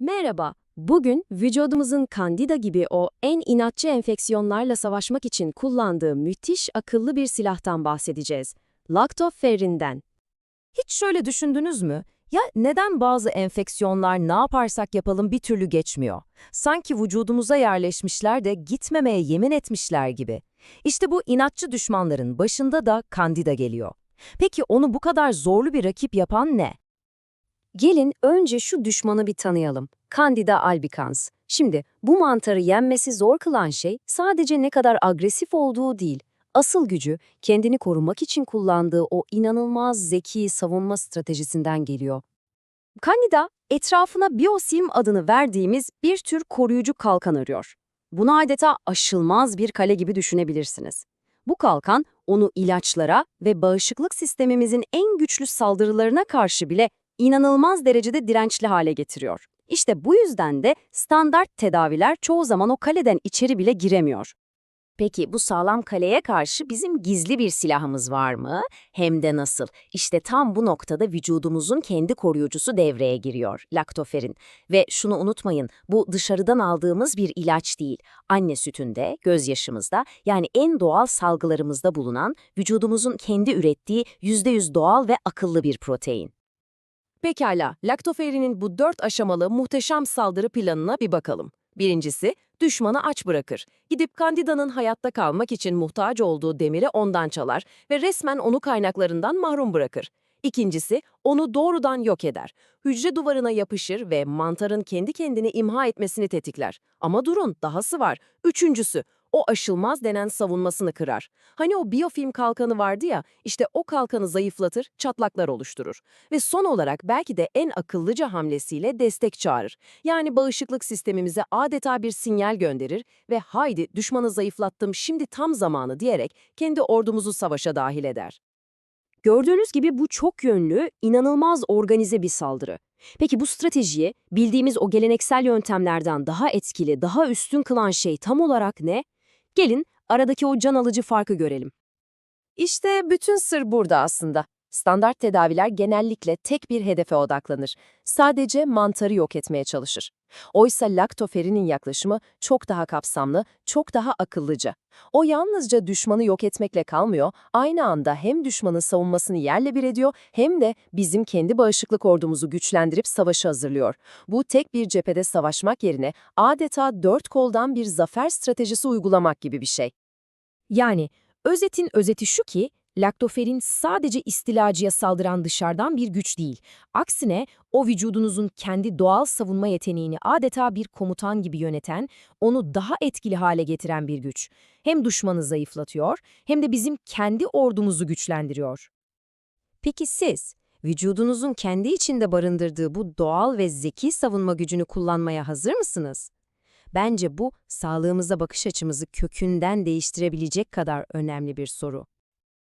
Merhaba, bugün vücudumuzun kandida gibi o en inatçı enfeksiyonlarla savaşmak için kullandığı müthiş akıllı bir silahtan bahsedeceğiz. Lactoferrin'den. Hiç şöyle düşündünüz mü? Ya neden bazı enfeksiyonlar ne yaparsak yapalım bir türlü geçmiyor? Sanki vücudumuza yerleşmişler de gitmemeye yemin etmişler gibi. İşte bu inatçı düşmanların başında da kandida geliyor. Peki onu bu kadar zorlu bir rakip yapan ne? Gelin önce şu düşmanı bir tanıyalım. Candida albicans. Şimdi bu mantarı yenmesi zor kılan şey sadece ne kadar agresif olduğu değil. Asıl gücü kendini korumak için kullandığı o inanılmaz zeki savunma stratejisinden geliyor. Candida, etrafına biosim adını verdiğimiz bir tür koruyucu kalkan arıyor. Bunu adeta aşılmaz bir kale gibi düşünebilirsiniz. Bu kalkan onu ilaçlara ve bağışıklık sistemimizin en güçlü saldırılarına karşı bile inanılmaz derecede dirençli hale getiriyor. İşte bu yüzden de standart tedaviler çoğu zaman o kaleden içeri bile giremiyor. Peki bu sağlam kaleye karşı bizim gizli bir silahımız var mı? Hem de nasıl? İşte tam bu noktada vücudumuzun kendi koruyucusu devreye giriyor, laktoferin. Ve şunu unutmayın, bu dışarıdan aldığımız bir ilaç değil. Anne sütünde, gözyaşımızda yani en doğal salgılarımızda bulunan vücudumuzun kendi ürettiği %100 doğal ve akıllı bir protein. Pekala, laktoferinin bu dört aşamalı muhteşem saldırı planına bir bakalım. Birincisi, düşmanı aç bırakır. Gidip Kandida'nın hayatta kalmak için muhtaç olduğu demiri ondan çalar ve resmen onu kaynaklarından mahrum bırakır. İkincisi, onu doğrudan yok eder. Hücre duvarına yapışır ve mantarın kendi kendini imha etmesini tetikler. Ama durun, dahası var. Üçüncüsü, o aşılmaz denen savunmasını kırar. Hani o biyofilm kalkanı vardı ya, işte o kalkanı zayıflatır, çatlaklar oluşturur. Ve son olarak belki de en akıllıca hamlesiyle destek çağırır. Yani bağışıklık sistemimize adeta bir sinyal gönderir ve haydi düşmanı zayıflattım şimdi tam zamanı diyerek kendi ordumuzu savaşa dahil eder. Gördüğünüz gibi bu çok yönlü, inanılmaz organize bir saldırı. Peki bu stratejiyi bildiğimiz o geleneksel yöntemlerden daha etkili, daha üstün kılan şey tam olarak ne? Gelin aradaki o can alıcı farkı görelim. İşte bütün sır burada aslında. Standart tedaviler genellikle tek bir hedefe odaklanır. Sadece mantarı yok etmeye çalışır. Oysa laktoferinin yaklaşımı çok daha kapsamlı, çok daha akıllıca. O yalnızca düşmanı yok etmekle kalmıyor, aynı anda hem düşmanın savunmasını yerle bir ediyor hem de bizim kendi bağışıklık ordumuzu güçlendirip savaşı hazırlıyor. Bu tek bir cephede savaşmak yerine adeta dört koldan bir zafer stratejisi uygulamak gibi bir şey. Yani özetin özeti şu ki, laktoferin sadece istilacıya saldıran dışarıdan bir güç değil. Aksine o vücudunuzun kendi doğal savunma yeteneğini adeta bir komutan gibi yöneten, onu daha etkili hale getiren bir güç. Hem düşmanı zayıflatıyor hem de bizim kendi ordumuzu güçlendiriyor. Peki siz, vücudunuzun kendi içinde barındırdığı bu doğal ve zeki savunma gücünü kullanmaya hazır mısınız? Bence bu, sağlığımıza bakış açımızı kökünden değiştirebilecek kadar önemli bir soru.